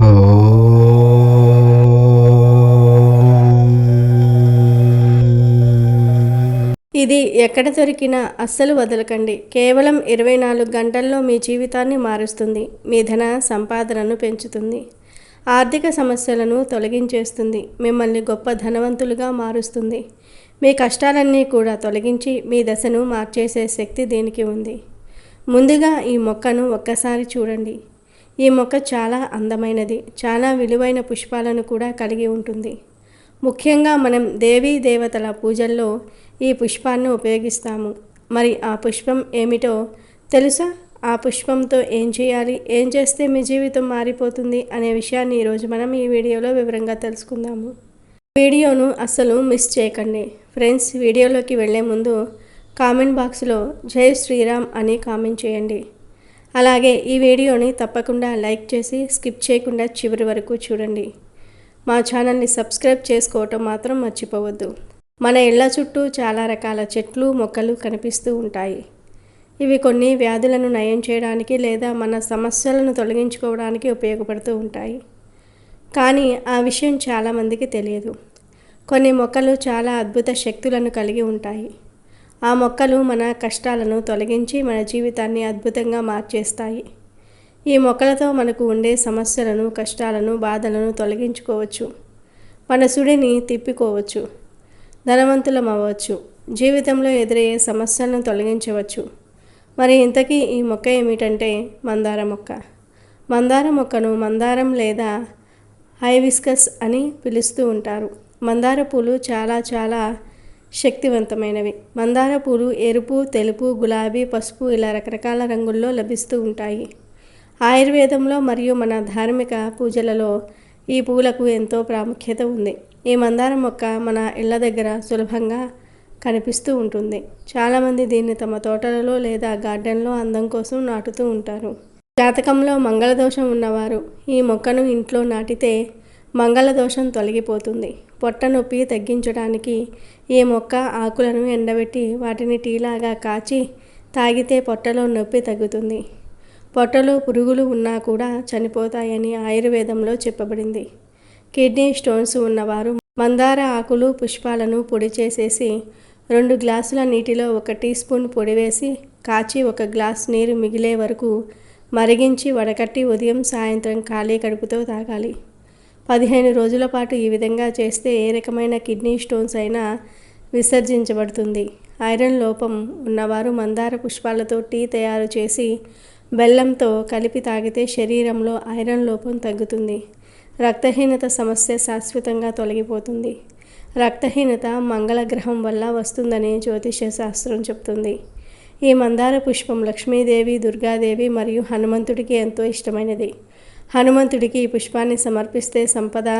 ఇది ఎక్కడ దొరికినా అస్సలు వదలకండి. కేవలం ఇరవై నాలుగు గంటల్లో మీ జీవితాన్ని మారుస్తుంది. మీ ధన సంపాదనను పెంచుతుంది. ఆర్థిక సమస్యలను తొలగించేస్తుంది. మిమ్మల్ని గొప్ప ధనవంతులుగా మారుస్తుంది. మీ కష్టాలన్నీ కూడా తొలగించి మీ దశను మార్చేసే శక్తి దీనికి ఉంది. ముందుగా ఈ మొక్కను ఒక్కసారి చూడండి. ఈ మొక్క చాలా అందమైనది. చాలా విలువైన పుష్పాలను కూడా కలిగి ఉంటుంది. ముఖ్యంగా మనం దేవీ దేవతల పూజల్లో ఈ పుష్పాన్ని ఉపయోగిస్తాము. మరి ఆ పుష్పం ఏమిటో తెలుసా? ఆ పుష్పంతో ఏం చేయాలి? ఏం చేస్తే మీ జీవితం మారిపోతుంది అనే విషయాన్ని ఈరోజు మనం ఈ వీడియోలో వివరంగా తెలుసుకుందాము. వీడియోను అస్సలు మిస్ చేయకండి. ఫ్రెండ్స్ వీడియోలోకి వెళ్ళే ముందు కామెంట్ బాక్స్లో జై శ్రీరామ్ అని కామెంట్ చేయండి. అలాగే ఈ వీడియోని తప్పకుండా లైక్ చేసి స్కిప్ చేయకుండా చివరి వరకు చూడండి. మా ఛానల్ని సబ్స్క్రైబ్ చేసుకోవటం మాత్రం మర్చిపోవద్దు. మన ఇళ్ళ చుట్టూ చాలా రకాల చెట్లు మొక్కలు కనిపిస్తూ ఉంటాయి. ఇవి కొన్ని వ్యాధులను నయం చేయడానికి లేదా మన సమస్యలను తొలగించుకోవడానికి ఉపయోగపడుతూ ఉంటాయి. కానీ ఆ విషయం చాలామందికి తెలియదు. కొన్ని మొక్కలు చాలా అద్భుత శక్తులను కలిగి ఉంటాయి. ఆ మొక్కలు మన కష్టాలను తొలగించి మన జీవితాన్ని అద్భుతంగా మార్చేస్తాయి. ఈ మొక్కలతో మనకు ఉండే సమస్యలను కష్టాలను బాధలను తొలగించుకోవచ్చు. మన సుడిని తిప్పికోవచ్చు. ధనవంతులం అవ్వచ్చు జీవితంలో ఎదురయ్యే సమస్యలను తొలగించవచ్చు. మరి ఇంతకీ ఈ మొక్క ఏమిటంటే మందార మొక్క. మందార మొక్కను మందారం లేదా హైవిస్కస్ అని పిలుస్తూ ఉంటారు. మందార పూలు చాలా చాలా శక్తివంతమైనవి. మందార పూలు ఎరుపు తెలుపు గులాబీ పసుపు ఇలా రకరకాల రంగుల్లో లభిస్తూ ఉంటాయి. ఆయుర్వేదంలో మరియు మన ధార్మిక పూజలలో ఈ పూలకు ఎంతో ప్రాముఖ్యత ఉంది. ఈ మందార మొక్క మన ఇళ్ళ దగ్గర సులభంగా కనిపిస్తూ ఉంటుంది. చాలామంది దీన్ని తమ తోటలలో లేదా గార్డెన్లో అందం కోసం నాటుతూ ఉంటారు. జాతకంలో మంగళదోషం ఉన్నవారు ఈ మొక్కను ఇంట్లో నాటితే మంగళదోషం తొలగిపోతుంది. పొట్ట నొప్పి తగ్గించడానికి ఈ మొక్క ఆకులను ఎండబెట్టి వాటిని టీలాగా కాచి తాగితే పొట్టలో నొప్పి తగ్గుతుంది. పొట్టలో పురుగులు ఉన్నా కూడా చనిపోతాయని ఆయుర్వేదంలో చెప్పబడింది. కిడ్నీ స్టోన్స్ ఉన్నవారు మందార ఆకులు పుష్పాలను పొడి చేసేసి రెండు గ్లాసుల నీటిలో ఒక టీ స్పూన్ పొడి వేసి కాచి ఒక గ్లాస్ నీరు మిగిలే వరకు మరిగించి వడకట్టి ఉదయం సాయంత్రం ఖాళీ కడుపుతో తాగాలి. పదిహేను రోజుల పాటు ఈ విధంగా చేస్తే ఏ రకమైన కిడ్నీ స్టోన్స్ అయినా విసర్జించబడుతుంది. ఐరన్ లోపం ఉన్నవారు మందార పుష్పాలతో టీ తయారు చేసి బెల్లంతో కలిపి తాగితే శరీరంలో ఐరన్ లోపం తగ్గుతుంది. రక్తహీనత సమస్య శాశ్వతంగా తొలగిపోతుంది. రక్తహీనత మంగళ గ్రహం వల్ల వస్తుందని జ్యోతిష్య శాస్త్రం చెప్తుంది. ఈ మందార పుష్పం లక్ష్మీదేవి దుర్గాదేవి మరియు హనుమంతుడికి ఎంతో ఇష్టమైనది. హనుమంతుడికి ఈ పుష్పాన్ని సమర్పిస్తే సంపద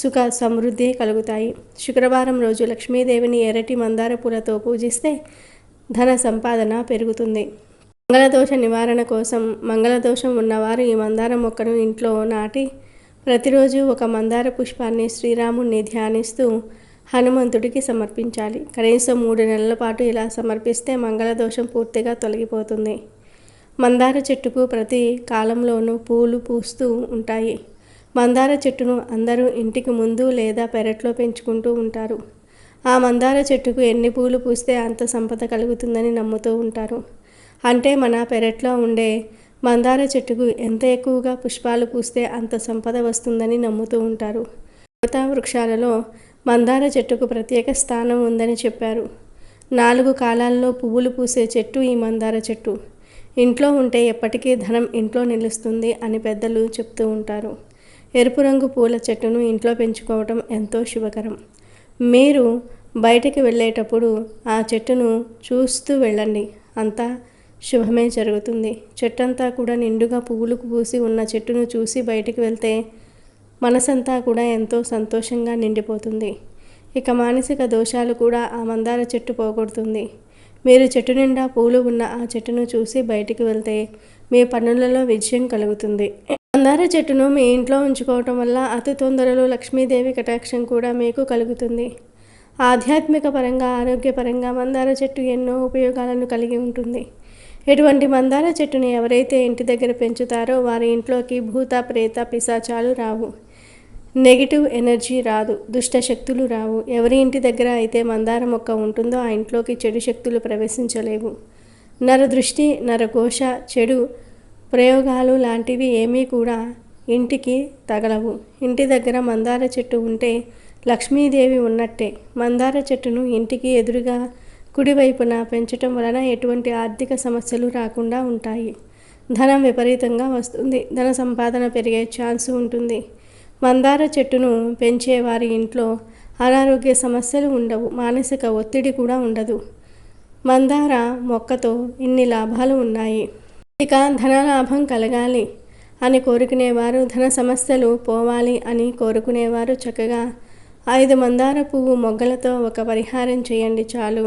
సుఖ సమృద్ధి కలుగుతాయి. శుక్రవారం రోజు లక్ష్మీదేవిని ఎర్రటి మందార పూలతో పూజిస్తే ధన సంపాదన పెరుగుతుంది. మంగళదోష నివారణ కోసం మంగళదోషం ఉన్నవారు ఈ మందార మొక్కను ఇంట్లో నాటి ప్రతిరోజు ఒక మందార పుష్పాన్ని శ్రీరాముణ్ణి ధ్యానిస్తూ హనుమంతుడికి సమర్పించాలి. కనీసం మూడు నెలల పాటు ఇలా సమర్పిస్తే మంగళదోషం పూర్తిగా తొలగిపోతుంది. మందార చెట్టుకు ప్రతి కాలంలోనూ పూలు పూస్తూ ఉంటాయి. మందార చెట్టును అందరూ ఇంటికి ముందు లేదా పెరట్లో పెంచుకుంటూ ఉంటారు. ఆ మందార చెట్టుకు ఎన్ని పూలు పూస్తే అంత సంపద కలుగుతుందని నమ్ముతూ ఉంటారు. అంటే మన పెరట్లో ఉండే మందార చెట్టుకు ఎంత ఎక్కువగా పుష్పాలు పూస్తే అంత సంపద వస్తుందని నమ్ముతూ ఉంటారు. దేవతా వృక్షాలలో మందార చెట్టుకు ప్రత్యేక స్థానం ఉందని చెప్పారు. నాలుగు కాలాల్లో పువ్వులు పూసే చెట్టు ఈ మందార చెట్టు. ఇంట్లో ఉంటే ఎప్పటికీ ధనం ఇంట్లో నిలుస్తుంది అని పెద్దలు చెప్తూ ఉంటారు. ఎరుపు రంగు పూల చెట్టును ఇంట్లో పెంచుకోవటం ఎంతో శుభకరం. మీరు బయటికి వెళ్ళేటప్పుడు ఆ చెట్టును చూస్తూ వెళ్ళండి. అంతా శుభమే జరుగుతుంది. చెట్టంతా కూడా నిండుగా పువ్వులు పూసి ఉన్న చెట్టును చూసి బయటికి వెళ్తే మనసంతా కూడా ఎంతో సంతోషంగా నిండిపోతుంది. ఇక మానసిక దోషాలు కూడా ఆ మందార చెట్టు పోగొడుతుంది. మీరు చెట్టు నిండా పూలు ఉన్న ఆ చెట్టును చూసి బయటికి వెళ్తే మీ పనులలో విజయం కలుగుతుంది. మందార చెట్టును మీ ఇంట్లో ఉంచుకోవటం వల్ల అతి తొందరలో లక్ష్మీదేవి కటాక్షం కూడా మీకు కలుగుతుంది. ఆధ్యాత్మిక పరంగా ఆరోగ్యపరంగా మందార చెట్టు ఎన్నో ఉపయోగాలను కలిగి ఉంటుంది. ఎటువంటి మందార చెట్టుని ఎవరైతే ఇంటి దగ్గర పెంచుతారో వారి ఇంట్లోకి భూత ప్రేత పిశాచాలు రావు. నెగిటివ్ ఎనర్జీ రాదు దుష్ట శక్తులు రావు. ఎవరి ఇంటి దగ్గర అయితే మందార మొక్క ఉంటుందో ఆ ఇంట్లోకి చెడు శక్తులు ప్రవేశించలేవు. నర దృష్టి నరఘోష చెడు ప్రయోగాలు లాంటివి ఏమీ కూడా ఇంటికి తగలవు. ఇంటి దగ్గర మందార చెట్టు ఉంటే లక్ష్మీదేవి ఉన్నట్టే. మందార చెట్టును ఇంటికి ఎదురుగా కుడివైపున పెంచటం వలన ఎటువంటి ఆర్థిక సమస్యలు రాకుండా ఉంటాయి. ధనం విపరీతంగా వస్తుంది. ధన సంపాదన పెరిగే ఛాన్స్ ఉంటుంది. మందార చెట్టును పెంచే వారి ఇంట్లో అనారోగ్య సమస్యలు ఉండవు మానసిక ఒత్తిడి కూడా ఉండదు. మందార మొక్కతో ఇన్ని లాభాలు ఉన్నాయి. ఇక ధనలాభం కలగాలి అని కోరుకునేవారు ధన సమస్యలు పోవాలి అని కోరుకునేవారు చక్కగా. ఐదు మందార పువ్వు మొగ్గలతో ఒక పరిహారం చేయండి చాలు.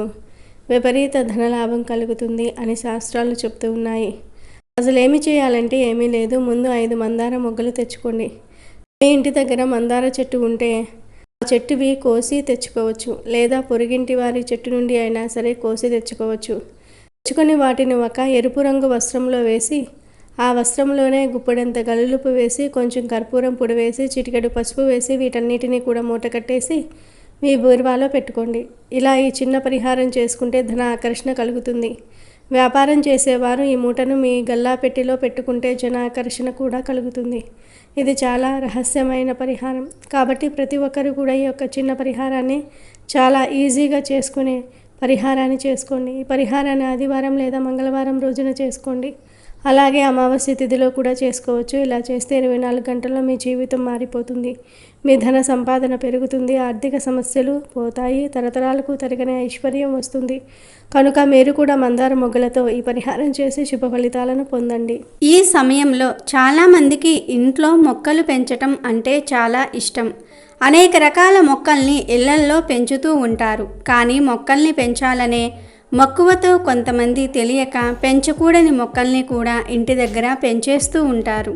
విపరీత ధనలాభం కలుగుతుంది అని శాస్త్రాలు చెప్తూ ఉన్నాయి. అసలు ఏమి చేయాలంటే ఏమీ లేదు ముందు ఐదు మందార మొగ్గలు తెచ్చుకోండి. మీ ఇంటి దగ్గర మందార చెట్టు ఉంటే ఆ చెట్టువి కోసి తెచ్చుకోవచ్చు. లేదా పొరుగింటి వారి చెట్టు నుండి అయినా సరే కోసి తెచ్చుకోవచ్చు. తెచ్చుకొని వాటిని ఒక ఎరుపు రంగు వస్త్రంలో వేసి ఆ వస్త్రంలోనే గుప్పడంత గల్లులుపు వేసి కొంచెం కర్పూరం పొడి వేసి చిటికెడు పసుపు వేసి వీటన్నిటిని కూడా మూట కట్టేసి మీ బూర్వాలో పెట్టుకోండి. ఇలా ఈ చిన్న పరిహారం చేసుకుంటే ధన ఆకర్షణ కలుగుతుంది. వ్యాపారం చేసేవారు ఈ మూటను మీ గల్లా పెట్టిలో పెట్టుకుంటే జన ఆకర్షణ కూడా కలుగుతుంది. ఇది చాలా రహస్యమైన పరిహారం. కాబట్టి ప్రతి ఒక్కరు కూడా ఈ యొక్క చిన్న పరిహారాన్ని చాలా ఈజీగా చేసుకునే పరిహారాన్ని చేసుకోండి. ఈ పరిహారాన్ని ఆదివారం లేదా మంగళవారం రోజున చేసుకోండి. అలాగే అమావాస్య తిథిలో కూడా చేసుకోవచ్చు. ఇలా చేస్తే ఇరవై నాలుగు గంటల్లో మీ జీవితం మారిపోతుంది. మీ ధన సంపాదన పెరుగుతుంది. ఆర్థిక సమస్యలు పోతాయి. తరతరాలకు తరగని ఐశ్వర్యం వస్తుంది. కనుక మీరు కూడా మందార మొగ్గలతో ఈ పరిహారం చేసి శుభ ఫలితాలను పొందండి. ఈ సమయంలో చాలామందికి ఇంట్లో మొక్కలు పెంచటం అంటే చాలా ఇష్టం. అనేక రకాల మొక్కల్ని ఇళ్ళల్లో పెంచుతూ ఉంటారు. కానీ మొక్కల్ని పెంచాలనే మక్కువతో కొంతమంది తెలియక పెంచకూడని మొక్కల్ని కూడా ఇంటి దగ్గర పెంచేస్తూ ఉంటారు.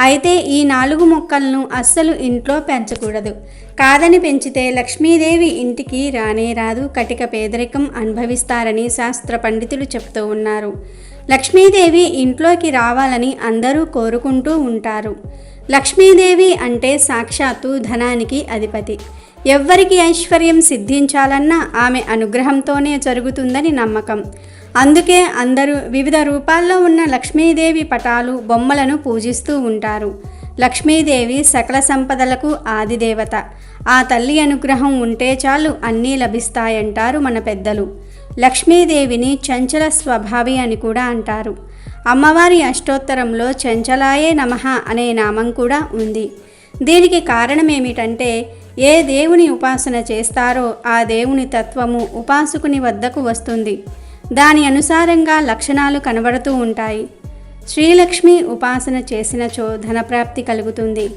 అయితే ఈ నాలుగు మొక్కలను అస్సలు ఇంట్లో పెంచకూడదు. కాదని పెంచితే లక్ష్మీదేవి ఇంటికి రానే రాదు కటిక పేదరికం అనుభవిస్తారని శాస్త్ర పండితులు చెప్తూ ఉన్నారు. లక్ష్మీదేవి ఇంట్లోకి రావాలని అందరూ కోరుకుంటూ ఉంటారు. లక్ష్మీదేవి అంటే సాక్షాత్తు ధనానికి అధిపతి. ఎవ్వరికి ఐశ్వర్యం సిద్ధించాలన్నా ఆమె అనుగ్రహంతోనే జరుగుతుందని నమ్మకం. అందుకే అందరూ వివిధ రూపాల్లో ఉన్న లక్ష్మీదేవి పటాలు బొమ్మలను పూజిస్తూ ఉంటారు. లక్ష్మీదేవి సకల సంపదలకు ఆదిదేవత. ఆ తల్లి అనుగ్రహం ఉంటే చాలు అన్నీ లభిస్తాయంటారు మన పెద్దలు. లక్ష్మీదేవిని చంచల స్వభావి అని కూడా అంటారు. అమ్మవారి అష్టోత్తరంలో చంచలాయే నమః అనే నామం కూడా ఉంది. దీనికి కారణమేమిటంటే ఏ దేవుని ఉపాసన చేస్తారో ఆ దేవుని తత్వము ఉపాసకుని వద్దకు వస్తుంది. దాని అనుసారంగా లక్షణాలు కనబడుతూ ఉంటాయి. శ్రీలక్ష్మి ఉపాసన చేసినచో ధనప్రాప్తి కలుగుతుంది.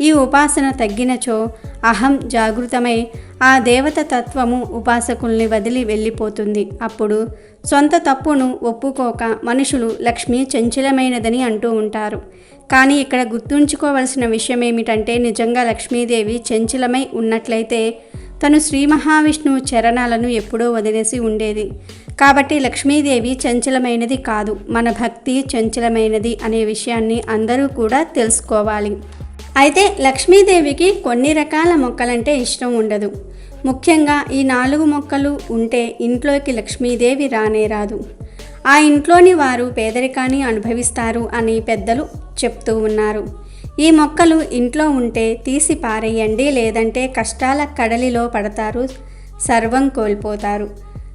ఈ ఉపాసన తగ్గినచో అహం జాగృతమై ఆ దేవత తత్వము ఉపాసకుల్ని వదిలి వెళ్ళిపోతుంది. అప్పుడు సొంత తప్పును ఒప్పుకోక మనుషులు లక్ష్మి చంచలమైనదని అంటూ ఉంటారు. కానీ ఇక్కడ గుర్తుంచుకోవలసిన విషయం ఏమిటంటే నిజంగా లక్ష్మీదేవి చంచలమై ఉన్నట్లయితే తను శ్రీ మహావిష్ణువు చరణాలను ఎప్పుడో వదిలేసి ఉండేది. కాబట్టి లక్ష్మీదేవి చంచలమైనది కాదు మన భక్తి చంచలమైనది అనే విషయాన్ని అందరూ కూడా తెలుసుకోవాలి. అయితే లక్ష్మీదేవికి కొన్ని రకాల మొక్కలంటే ఇష్టం ఉండదు. ముఖ్యంగా ఈ నాలుగు మొక్కలు ఉంటే ఇంట్లోకి లక్ష్మీదేవి రానే రాదు. ఆ ఇంట్లోని వారు పేదరికాన్ని అనుభవిస్తారు అని పెద్దలు చెప్తూ ఉన్నారు. ఈ మొక్కలు ఇంట్లో ఉంటే తీసి పారేయండి లేదంటే కష్టాల కడలిలో పడతారు సర్వం కోల్పోతారు.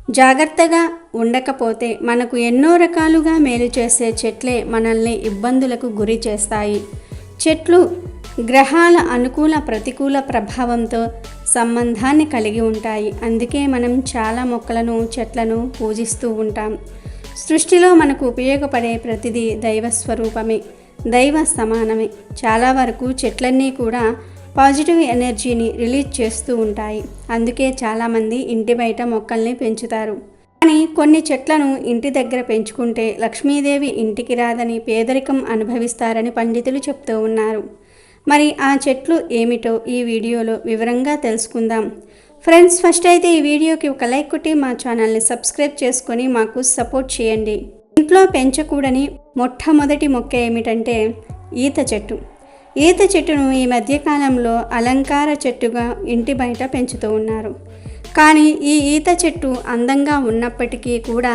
జాగ్రత్తగా ఉండకపోతే మనకు ఎన్నో రకాలుగా మేలు చేసే చెట్లే మనల్ని ఇబ్బందులకు గురి చేస్తాయి. చెట్లు గ్రహాల అనుకూల ప్రతికూల ప్రభావంతో సంబంధాన్ని కలిగి ఉంటాయి. అందుకే మనం చాలా మొక్కలను చెట్లను పూజిస్తూ ఉంటాం. సృష్టిలో మనకు ఉపయోగపడే ప్రతిదీ దైవ స్వరూపమే దైవ సమానమే. చాలా వరకు చెట్లన్నీ కూడా పాజిటివ్ ఎనర్జీని రిలీజ్ చేస్తూ ఉంటాయి. అందుకే చాలామంది ఇంటి బయట మొక్కల్ని పెంచుతారు. కానీ కొన్ని చెట్లను ఇంటి దగ్గర పెంచుకుంటే లక్ష్మీదేవి ఇంటికి రాదని పేదరికం అనుభవిస్తారని పండితులు చెప్తూ ఉన్నారు. మరి ఆ చెట్లు ఏమిటో ఈ వీడియోలో వివరంగా తెలుసుకుందాం. ఫ్రెండ్స్ ఫస్ట్ అయితే ఈ వీడియోకి ఒక లైక్ కొట్టి మా ఛానల్ని సబ్స్క్రైబ్ చేసుకొని మాకు సపోర్ట్ చేయండి. ఇంట్లో పెంచకూడని మొట్టమొదటి మొక్క ఏమిటంటే ఈత చెట్టు. ఈత చెట్టును ఈ మధ్యకాలంలో అలంకార చెట్టుగా ఇంటి బయట పెంచుతూ ఉన్నారు. కానీ ఈ ఈత చెట్టు అందంగా ఉన్నప్పటికీ కూడా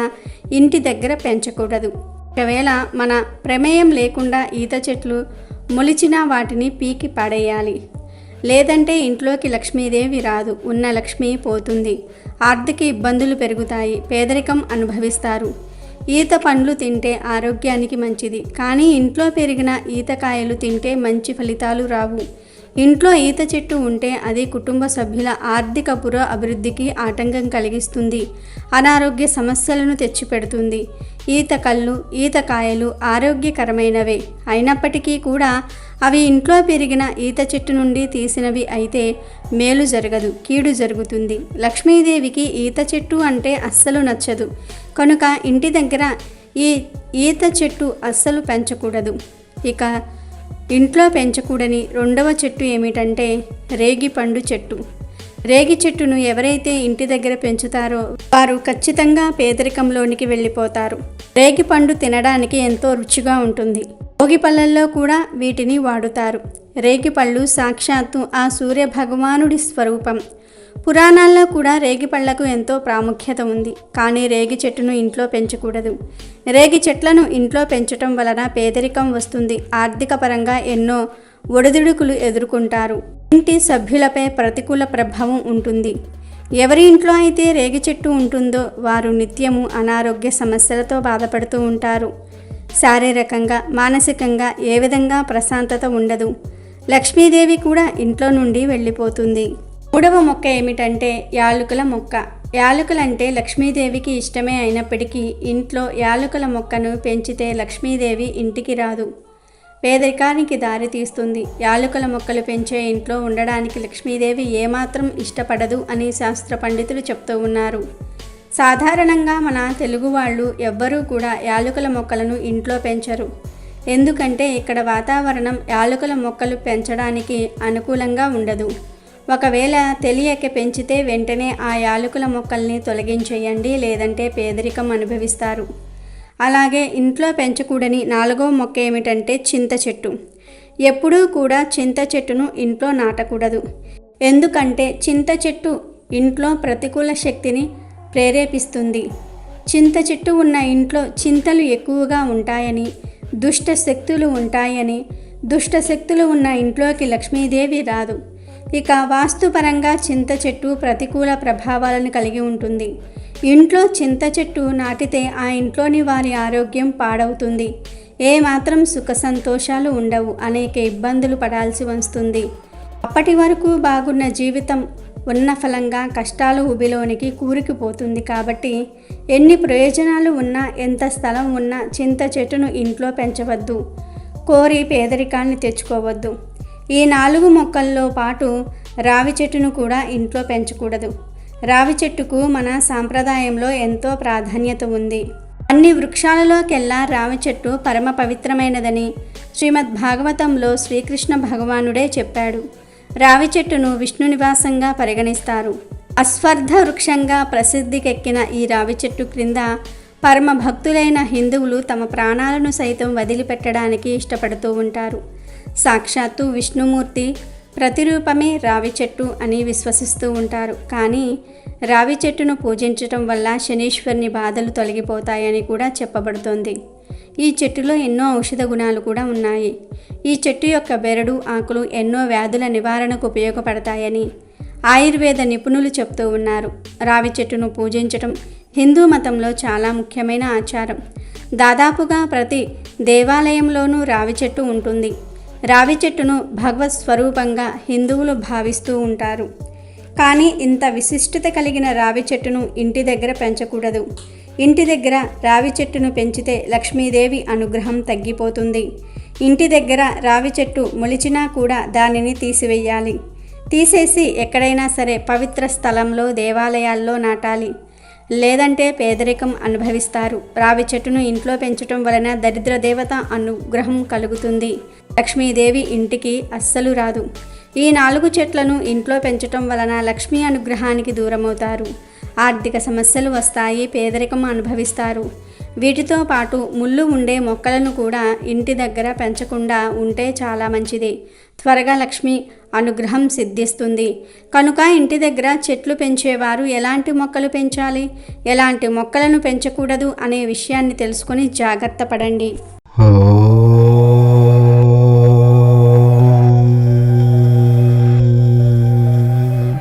ఇంటి దగ్గర పెంచకూడదు. ఒకవేళ మన ప్రమేయం లేకుండా ఈత చెట్లు మొలిచిన వాటిని పీకి పడేయాలి. లేదంటే ఇంట్లోకి లక్ష్మీదేవి రాదు. ఉన్న లక్ష్మి పోతుంది. ఆర్థిక ఇబ్బందులు పెరుగుతాయి. పేదరికం అనుభవిస్తారు. ఈత పండ్లు తింటే ఆరోగ్యానికి మంచిది. కానీ ఇంట్లో పెరిగిన ఈతకాయలు తింటే మంచి ఫలితాలు రావు. ఇంట్లో ఈత చెట్టు ఉంటే అది కుటుంబ సభ్యుల ఆర్థిక పుర అభివృద్ధికి ఆటంకం కలిగిస్తుంది. అనారోగ్య సమస్యలను తెచ్చిపెడుతుంది. ఈత కళ్ళు ఈత కాయలు ఆరోగ్యకరమైనవే. అయినప్పటికీ కూడా అవి ఇంట్లో పెరిగిన ఈత చెట్టు నుండి తీసినవి అయితే మేలు జరగదు కీడు జరుగుతుంది. లక్ష్మీదేవికి ఈత చెట్టు అంటే అస్సలు నచ్చదు. కనుక ఇంటి దగ్గర ఈ ఈత చెట్టు అస్సలు పెంచకూడదు. ఇక ఇంట్లో పెంచకూడని రెండవ చెట్టు ఏమిటంటే రేగి పండు చెట్టు. రేగి చెట్టును ఎవరైతే ఇంటి దగ్గర పెంచుతారో వారు ఖచ్చితంగా పేదరికంలోనికి వెళ్ళిపోతారు. రేగి పండు తినడానికి ఎంతో రుచిగా ఉంటుంది. భోగి పళ్ళల్లో కూడా వీటిని వాడుతారు. రేగి పళ్ళు సాక్షాత్తు ఆ సూర్య భగవానుడి స్వరూపం. పురాణాల్లో కూడా రేగి పళ్ళకు ఎంతో ప్రాముఖ్యత ఉంది. కానీ రేగి చెట్టును ఇంట్లో పెంచకూడదు. రేగి చెట్లను ఇంట్లో పెంచటం వలన పేదరికం వస్తుంది. ఆర్థిక పరంగా ఎన్నో ఒడిదుడుకులు ఎదుర్కొంటారు. ఇంటి సభ్యులపై ప్రతికూల ప్రభావం ఉంటుంది. ఎవరి ఇంట్లో అయితే రేగి చెట్టు ఉంటుందో వారు నిత్యము అనారోగ్య సమస్యలతో బాధపడుతూ ఉంటారు. శారీరకంగా మానసికంగా ఏ విధంగా ప్రశాంతత ఉండదు. లక్ష్మీదేవి కూడా ఇంట్లో నుండి వెళ్ళిపోతుంది. మూడవ మొక్క ఏమిటంటే యాలుకల మొక్క. యాలకులంటే లక్ష్మీదేవికి ఇష్టమే అయినప్పటికీ ఇంట్లో యాలకుల మొక్కను పెంచితే లక్ష్మీదేవి ఇంటికి రాదు. పేదరికానికి దారి తీస్తుంది. యాలకుల మొక్కలు పెంచే ఇంట్లో ఉండడానికి లక్ష్మీదేవి ఏమాత్రం ఇష్టపడదు అని శాస్త్ర పండితులు చెప్తూ ఉన్నారు. సాధారణంగా మన తెలుగు వాళ్ళు ఎవ్వరూ కూడా యాలకుల మొక్కలను ఇంట్లో పెంచరు. ఎందుకంటే ఇక్కడ వాతావరణం యాలకుల మొక్కలు పెంచడానికి అనుకూలంగా ఉండదు. ఒకవేళ తెలియక పెంచితే వెంటనే ఆ యాలకుల మొక్కల్ని తొలగించేయండి లేదంటే పేదరికం అనుభవిస్తారు. అలాగే ఇంట్లో పెంచకూడని నాలుగో మొక్క ఏమిటంటే చింత చెట్టు. ఎప్పుడూ కూడా చింత చెట్టును ఇంట్లో నాటకూడదు. ఎందుకంటే చింత చెట్టు ఇంట్లో ప్రతికూల శక్తిని ప్రేరేపిస్తుంది. చింత చెట్టు ఉన్న ఇంట్లో చింతలు ఎక్కువగా ఉంటాయని దుష్ట శక్తులు ఉంటాయని దుష్ట శక్తులు ఉన్న ఇంట్లోకి లక్ష్మీదేవి రాదు. ఇక వాస్తుపరంగా చింత చెట్టు ప్రతికూల ప్రభావాలను కలిగి ఉంటుంది. ఇంట్లో చింత చెట్టు నాటితే ఆ ఇంట్లోని వారి ఆరోగ్యం పాడవుతుంది. ఏమాత్రం సుఖ సంతోషాలు ఉండవు. అనేక ఇబ్బందులు పడాల్సి వస్తుంది. అప్పటి వరకు బాగున్న జీవితం ఉన్న ఫలంగా కష్టాలు ఉబిలోనికి కూరుకుపోతుంది కాబట్టి ఎన్ని ప్రయోజనాలు ఉన్నా ఎంత స్థలం ఉన్నా చింత చెట్టును ఇంట్లో పెంచవద్దు. కోరి పేదరికాన్ని తెచ్చుకోవద్దు. ఈ నాలుగు మొక్కల్లో పాటు రావి చెట్టును కూడా ఇంట్లో పెంచకూడదు. రావి చెట్టుకు మన సాంప్రదాయంలో ఎంతో ప్రాధాన్యత ఉంది. అన్ని వృక్షాలలోకెల్లా రావి చెట్టు పరమ పవిత్రమైనదని శ్రీమద్ భాగవతంలో శ్రీకృష్ణ భగవానుడే చెప్పాడు. రావి చెట్టును విష్ణు నివాసంగా పరిగణిస్తారు. అశ్వర్ధ వృక్షంగా ప్రసిద్ధికెక్కిన ఈ రావి చెట్టు క్రింద పరమ భక్తులైన హిందువులు తమ ప్రాణాలను సైతం వదిలిపెట్టడానికి ఇష్టపడుతూ ఉంటారు. సాక్షాత్తు విష్ణుమూర్తి ప్రతిరూపమే రావి చెట్టు అని విశ్వసిస్తూ ఉంటారు. కానీ రావి చెట్టును పూజించటం వల్ల శనీశ్వరుని బాధలు తొలగిపోతాయని కూడా చెప్పబడుతోంది. ఈ చెట్టులో ఎన్నో ఔషధ గుణాలు కూడా ఉన్నాయి. ఈ చెట్టు యొక్క బెరడు ఆకులు ఎన్నో వ్యాధుల నివారణకు ఉపయోగపడతాయని ఆయుర్వేద నిపుణులు చెప్తూ ఉన్నారు. రావి చెట్టును పూజించటం హిందూ మతంలో చాలా ముఖ్యమైన ఆచారం. దాదాపుగా ప్రతి దేవాలయంలోనూ రావి చెట్టు ఉంటుంది. రావి చెట్టును భగవత్ స్వరూపంగా హిందువులు భావిస్తూ ఉంటారు. కానీ ఇంత విశిష్టత కలిగిన రావి చెట్టును ఇంటి దగ్గర పెంచకూడదు. ఇంటి దగ్గర రావి చెట్టును పెంచితే లక్ష్మీదేవి అనుగ్రహం తగ్గిపోతుంది. ఇంటి దగ్గర రావి చెట్టు మొలిచినా కూడా దానిని తీసివేయాలి. తీసేసి ఎక్కడైనా సరే పవిత్ర స్థలంలో దేవాలయాల్లో నాటాలి. లేదంటే పేదరికం అనుభవిస్తారు. రావి చెట్టును ఇంట్లో పెంచటం వలన దరిద్ర దేవత అనుగ్రహం కలుగుతుంది. లక్ష్మీదేవి ఇంటికి అస్సలు రాదు. ఈ నాలుగు చెట్లను ఇంట్లో పెంచటం వలన లక్ష్మీ అనుగ్రహానికి దూరమవుతారు. ఆర్థిక సమస్యలు వస్తాయి పేదరికం అనుభవిస్తారు. వీటితో పాటు ముళ్ళు ఉండే మొక్కలను కూడా ఇంటి దగ్గర పెంచకుండా ఉంటే చాలా మంచిది. త్వరగా లక్ష్మి అనుగ్రహం సిద్ధిస్తుంది. కనుక ఇంటి దగ్గర చెట్లు పెంచేవారు ఎలాంటి మొక్కలు పెంచాలి? ఎలాంటి మొక్కలను పెంచకూడదు అనే విషయాన్ని తెలుసుకొని జాగ్రత్త పడండి.